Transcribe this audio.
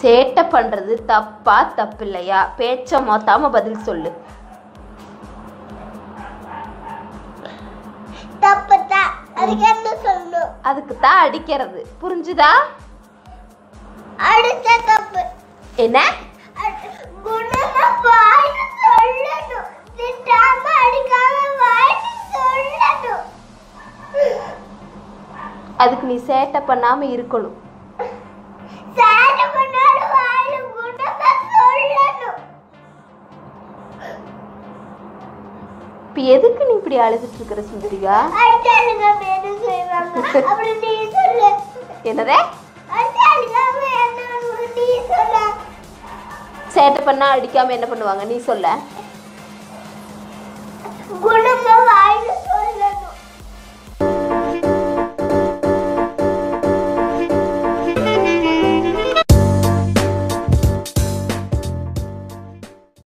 சேட்டை பண்றது தப்பா தப்பில்லையா? பேச்ச மாத்தாம பதில் சொல்லு. தப்பு அதுக்கு தான் அடிக்கிறது. புரிஞ்சுதா? தப்பு. என்ன? அதுக்கு நீ சேட்டை பண்ணாம இருக்கணும். இப்ப எதுக்கு நீ இப்படி அழுதுட்டு இருக்கிற சுந்தரிகா? என்னதே? சேட்டை பண்ணா அடிக்காம என்ன பண்ணுவாங்க? நீ சொல்ல.